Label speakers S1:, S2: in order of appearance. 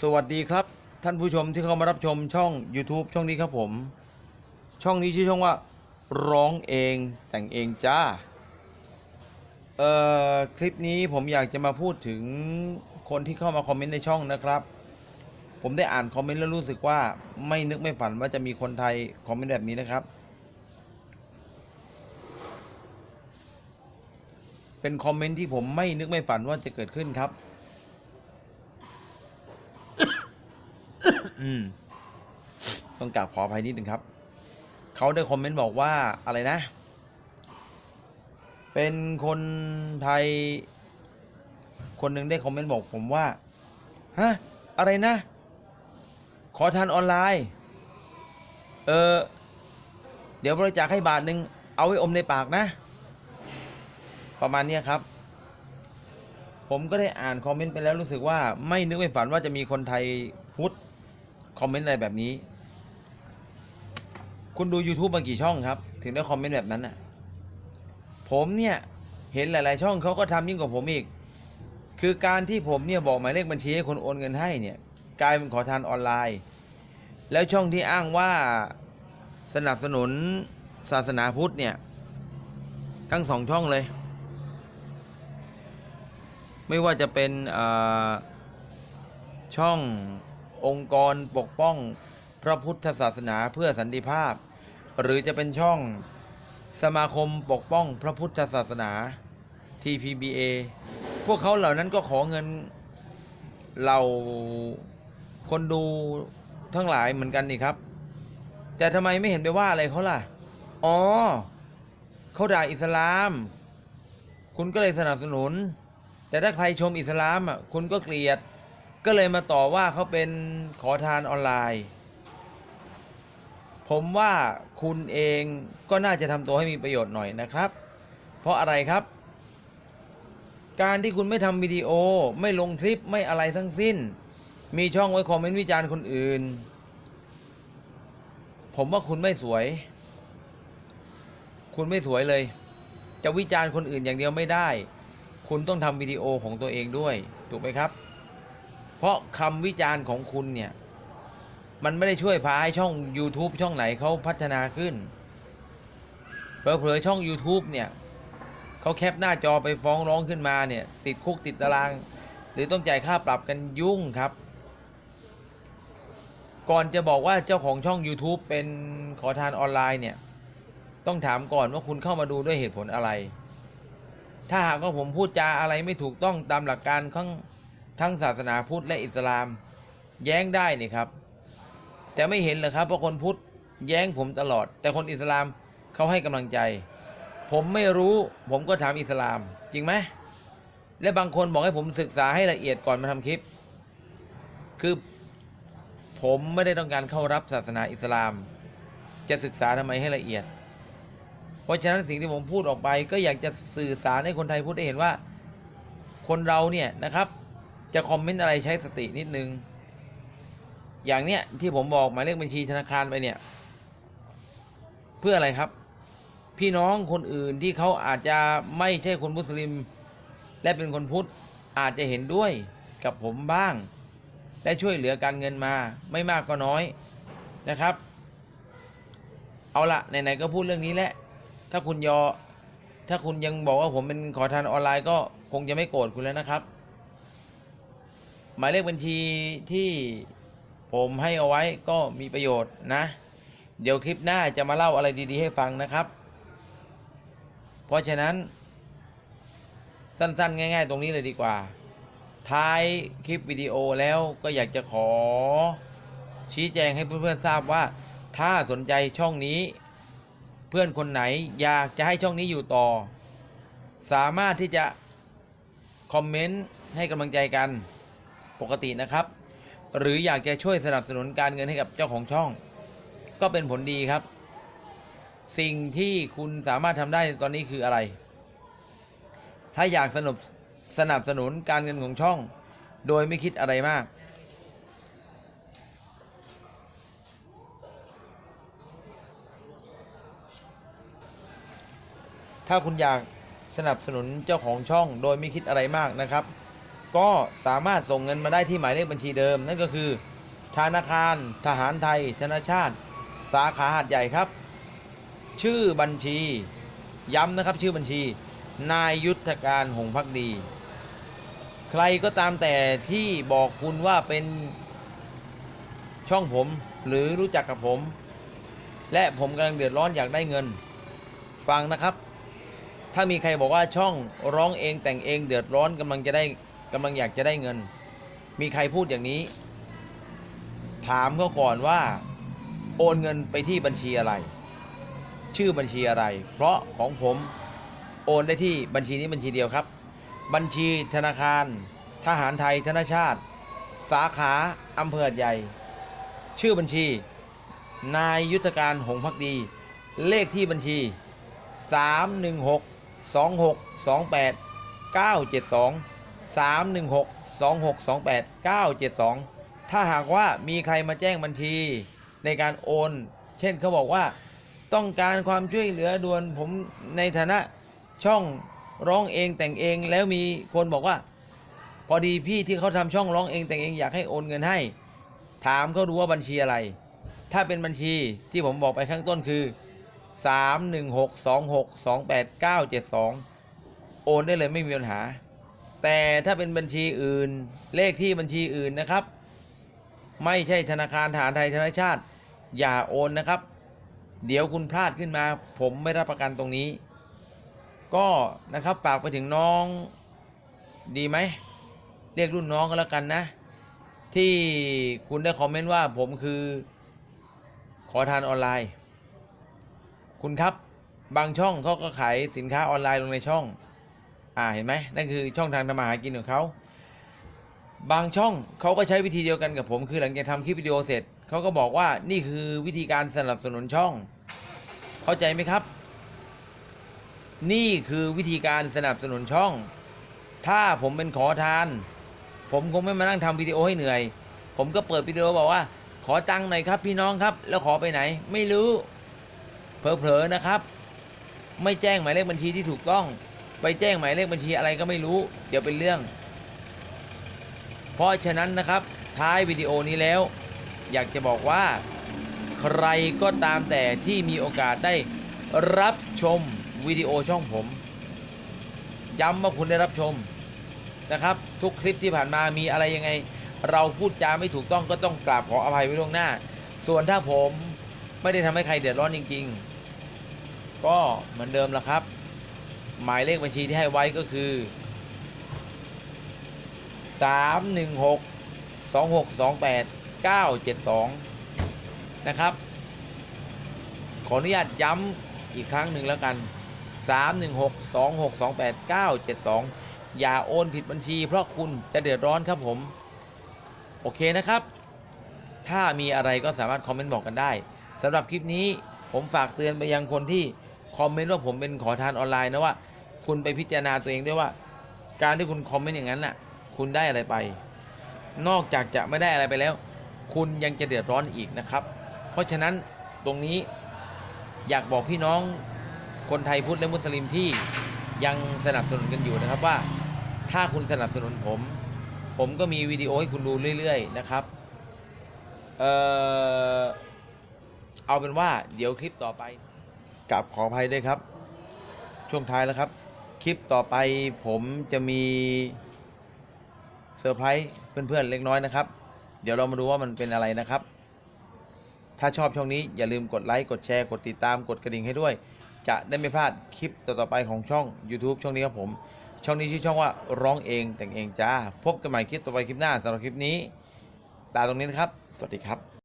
S1: สวัสดีครับ ท่านผู้ชมที่เข้ามารับชมช่อง YouTube ช่องนี้ครับผม ช่องนี้ชื่อช่องว่า ร้องเองแต่งเองจ้าเอ่อคลิปนี้ผมอยากจะมาพูดถึงคนที่เข้ามาคอมเมนต์ในช่องนะครับ ผมได้อ่านคอมเมนต์แล้วรู้สึกว่าไม่นึกไม่ฝันว่าจะมีคนไทยคอมเมนต์แบบนี้นะครับ เป็นคอมเมนต์ที่ผมไม่นึกไม่ฝันว่าจะเกิดขึ้นครับ อืม ต้องกราบขออภัยนิดนึงครับ เขาได้คอมเมนต์บอกว่าอะไรนะ เป็นคนไทย คนหนึ่งได้คอมเมนต์บอกผมว่า ฮะ อะไรนะ ขอทานออนไลน์ เออ เดี๋ยวบริจาคให้บาทหนึ่ง เอาไว้อมในปากนะ ประมาณนี้ครับผมก็ได้อ่านคอมเมนต์ไปแล้วรู้สึกว่าไม่นึกไม่ฝันว่าจะมีคนไทยพุทธ คอมเมนต์อะไรแบบนี้ คุณดู YouTube มากี่ช่องครับ ถึงได้คอมเมนต์แบบนั้นน่ะ ผมเนี่ย เห็นหลาย ๆ ช่องเขาก็ทำยิ่งกว่าผมอีก คือการที่ผมเนี่ยบอกหมายเลขบัญชีให้คนโอนเงินให้เนี่ย กลายเป็นขอทานออนไลน์ แล้วช่องที่อ้างว่าสนับสนุนศาสนาพุทธเนี่ย ทั้งสองช่องเลย ไม่ว่าจะเป็นอ่อช่อง องค์กรปกป้องพระพุทธศาสนาเพื่อสันติภาพ หรือจะเป็นช่องสมาคมปกป้องพระพุทธศาสนา TPBA พวกเขาเหล่านั้นก็ขอเงินเราคนดูทั้งหลายเหมือนกันนี่ครับ แต่ทำไมไม่เห็นไปว่าอะไรเขาล่ะ อ๋อเขาด่าอิสลาม คุณก็เลยสนับสนุน แต่ถ้าใครชมอิสลามอะคุณก็เกลียด ก็เลยมาต่อว่าเขาเป็นขอทานออนไลน์ ผมว่าคุณเองก็น่าจะทำตัวให้มีประโยชน์หน่อยนะครับ เพราะอะไรครับ การที่คุณไม่ทำวิดีโอไม่ลงคลิปไม่อะไรทั้งสิ้น มีช่องไว้คอมเมนต์วิจารณ์คนอื่น ผมว่าคุณไม่สวย คุณไม่สวยเลย จะวิจารณ์คนอื่นอย่างเดียวไม่ได้ คุณต้องทำวิดีโอของตัวเองด้วย ถูกไหมครับ เพราะคำวิจารณ์ของคุณเนี่ย มันไม่ได้ช่วยพาให้ช่อง YouTube ช่องไหนเขาพัฒนาขึ้นเผลอๆช่อง YouTube เนี่ยเขาแคปหน้าจอไปฟ้องร้องขึ้นมาเนี่ย ติดคุกติดตาราง หรือต้องจ่ายค่าปรับกันยุ่งครับ ก่อนจะบอกว่าเจ้าของช่อง YouTube เป็นขอทานออนไลน์เนี่ย ต้องถามก่อนว่าคุณเข้ามาดูด้วยเหตุผลอะไร ถ้าหากว่าผมพูดจาอะไรไม่ถูกต้องตามหลักการทั้ง ทั้งศาสนาพุทธและอิสลาม แย้งได้นี่ครับ แต่ไม่เห็นเหรอครับเพราะคนพุทธแย้งผมตลอด แต่คนอิสลามเขาให้กำลังใจ ผมไม่รู้ผมก็ถามอิสลาม จริงไหมและบางคนบอกให้ผมศึกษาให้ละเอียดก่อนมาทำคลิป คือผมไม่ได้ต้องการเข้ารับศาสนาอิสลาม จะศึกษาทำไมให้ละเอียด เพราะฉะนั้นสิ่งที่ผมพูดออกไปก็อยากจะสื่อสารให้คนไทยพูดได้เห็นว่า คนเราเนี่ยนะครับ จะคอมเมนต์อะไรใช้สตินิดนึง อย่างเนี้ยที่ผมบอกหมายเลขบัญชีธนาคารไปเนี่ย เพื่ออะไรครับ พี่น้องคนอื่นที่เขาอาจจะไม่ใช่คนมุสลิม และเป็นคนพุทธอาจจะเห็นด้วยกับผมบ้าง และช่วยเหลือการเงินมาไม่มากก็น้อยนะครับ เอาละไหนๆก็พูดเรื่องนี้แหละถ้าคุณยอถ้าคุณยังบอกว่าผมเป็นขอทานออนไลน์ก็คงจะไม่โกรธคุณแล้วนะครับ หมายเลขบัญชีที่ผมให้เอาไว้ก็มีประโยชน์นะ เดี๋ยวคลิปหน้าจะมาเล่าอะไรดีๆ ให้ฟังนะครับ เพราะฉะนั้น สั้นๆ ง่าย ๆ ตรงนี้เลยดีกว่า ท้ายคลิปวิดีโอแล้วก็อยากจะขอ ชี้แจงให้เพื่อนๆทราบว่า ถ้าสนใจช่องนี้ เพื่อนคนไหนอยากจะให้ช่องนี้อยู่ต่อ สามารถที่จะคอมเมนต์ให้กำลังใจกัน ปกตินะครับ หรืออยากจะช่วยสนับสนุนการเงินให้กับเจ้าของช่อง ก็เป็นผลดีครับ สิ่งที่คุณสามารถทำได้ตอนนี้คืออะไร ถ้าอยากสนับสนับสนุนการเงินของช่อง โดยไม่คิดอะไรมาก ถ้าคุณอยากสนับสนุนเจ้าของช่องโดยไม่คิดอะไรมากนะครับ ก็สามารถส่งเงินมาได้ที่หมายเลขบัญชีเดิม นั่นก็คือ ธนาคารทหารไทย ธนาชาติ สาขาหัดใหญ่ครับ ชื่อบัญชี ย้ำนะครับชื่อบัญชี นายยุทธการหงพักดี ใครก็ตามแต่ที่บอกคุณว่าเป็นช่องผมหรือรู้จักกับผม และผมกำลังเดือดร้อนอยากได้เงิน ฟังนะครับ ถ้ามีใครบอกว่าช่องร้องเองแต่งเองเดือดร้อนกำลังจะได้ กำลังอยากจะได้เงิน มีใครพูดอย่างนี้ ถามเขาก่อนว่า โอนเงินไปที่บัญชีอะไร ชื่อบัญชีอะไร เพราะของผมโอนได้ที่บัญชีนี้บัญชีเดียวครับ บัญชีธนาคาร ทหารไทยธนชาติ สาขาอำเภอใหญ่ ชื่อบัญชี นายยุทธการหงพักดี เลขที่บัญชี 316 2628 972 316 2628 972 ถ้าหากว่ามีใครมาแจ้งบัญชีในการโอน เช่นเขาบอกว่า ต้องการความช่วยเหลือด่วนผมในฐานะช่องร้องเองแต่งเองแล้วมีคนบอกว่า พอดีพี่ที่เขาทำช่องร้องเองแต่งเองอยากให้โอนเงินให้ ถามเขาดูว่าบัญชีอะไร ถ้าเป็นบัญชีที่ผมบอกไปข้างต้นคือ 3162628โอนได้เลยไม่มีปัญหา แต่ถ้าเป็นบัญชีอื่นเลขที่บัญชีอื่นนะครับ ไม่ใช่ธนาคารฐานไทยธนาชาติ อย่าโอนนะครับ เดี๋ยวคุณพลาดขึ้นมา ผมไม่รับประกันตรงนี้ ก็นะครับฝากไปถึงน้องดีไหมเรียกรุ่นน้องก็แล้วกันนะ ที่คุณได้คอมเมนต์ว่าผมคือ ขอทานออนไลน์ คุณครับบางช่องเขาก็ขายสินค้าออนไลน์ลงในช่อง อ่าเห็นไหมนั่นคือช่องทางทำมาหากินของเขาบางช่องเขาก็ใช้วิธีเดียวกันกับผมคือหลังจากทำคลิปวิดีโอเสร็จเขาก็บอกว่านี่คือวิธีการสนับสนุนช่อง เข้าใจไหมครับ นี่คือวิธีการสนับสนุนช่อง ถ้าผมเป็นขอทาน ผมคงไม่มานั่งทำวิดีโอให้เหนื่อย ผมก็เปิดวิดีโอบอกว่า ขอตังค์หน่อยครับพี่น้องครับ แล้วขอไปไหน ไม่รู้เผลอๆนะครับ ไม่แจ้งหมายเลขบัญชีที่ถูกต้อง ไปแจ้งหมายเลขบัญชีอะไรก็ไม่รู้ เดี๋ยวเป็นเรื่อง เพราะฉะนั้นนะครับ ท้ายวิดีโอนี้แล้ว อยากจะบอกว่า ใครก็ตามแต่ที่มีโอกาสได้รับชมวิดีโอช่องผม ย้ำว่าคุณได้รับชมนะครับ ทุกคลิปที่ผ่านมามีอะไรยังไง เราพูดจาไม่ถูกต้องก็ต้องกราบขออภัยไว้ล่วงหน้า ส่วนถ้าผมไม่ได้ทำให้ใครเดือดร้อนจริง ๆ ก็เหมือนเดิมละครับ หมายเลขบัญชีที่ให้ไว้ก็คือ 316 2628 972 นะครับ ขออนุญาตย้ำอีกครั้งหนึ่งแล้วกัน 316 2628 972 อย่าโอนผิดบัญชี เพราะคุณจะเดือดร้อนครับผม โอเคนะครับ ถ้ามีอะไรก็สามารถคอมเมนต์บอกกันได้สำหรับคลิปนี้ผมฝากเตือนไปยังคนที่คอมเมนต์ว่าผมเป็นขอทานออนไลน์นะว่า คุณไปพิจารณาตัวเองด้วยว่า การที่คุณคอมเมนต์อย่างนั้นน่ะ คุณได้อะไรไป นอกจากจะไม่ได้อะไรไปแล้ว คุณยังจะเดือดร้อนอีกนะครับ เพราะฉะนั้นตรงนี้อยากบอกพี่น้องคนไทยพุทธและมุสลิมที่ยังสนับสนุนกันอยู่นะครับว่า ถ้าคุณสนับสนุนผม ผมก็มีวิดีโอให้คุณดูเรื่อย ๆ นะครับ เออเอาเป็นว่าเดี๋ยวคลิปต่อไปกับขออภัยด้วยครับ ช่วงท้ายแล้วครับ คลิปต่อไปผมจะมีเซอร์ไพรส์เพื่อนๆเล็กน้อยนะครับ เดี๋ยวเรามาดูว่ามันเป็นอะไรนะครับ ถ้าชอบช่องนี้อย่าลืมกดไลค์กดแชร์กดติดตามกดกระดิ่งให้ด้วย จะได้ไม่พลาดคลิปต่อๆไปของช่อง YouTube ช่องนี้ครับผม ช่องนี้ชื่อช่องว่าร้องเองแต่งเองจ้าพบกันใหม่คลิปต่อไปคลิปหน้าสำหรับคลิปนี้ลาตรงนี้นะครับ สวัสดีครับ